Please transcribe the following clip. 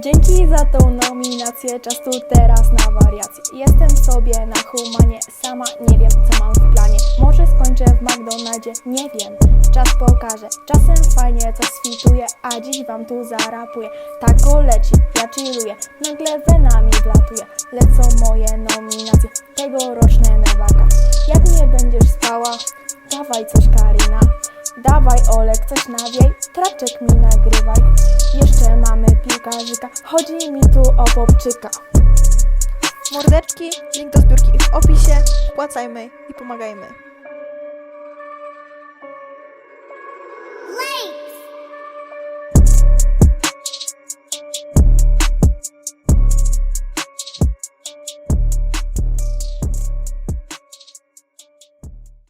Dzięki za tą nominację, czas tu teraz na wariacje. Jestem sobie na humanie, sama nie wiem co mam w planie. Może skończę w McDonaldzie, nie wiem, czas pokaże. Czasem fajnie coś sfituję, a dziś wam tu zarapuję. Tako leci, ja chilluję, nagle wenami wlatuje. Lecą moje nominacje, tegoroczne na wakacje. Jak nie będziesz spała, dawaj coś Karina. Dawaj Olek, coś nawiej, traczek mi nagrywaj. Jeszcze mamy piłkarzyka, chodzi mi tu o popczyka. Mordeczki, link do zbiórki w opisie. Wpłacajmy i pomagajmy.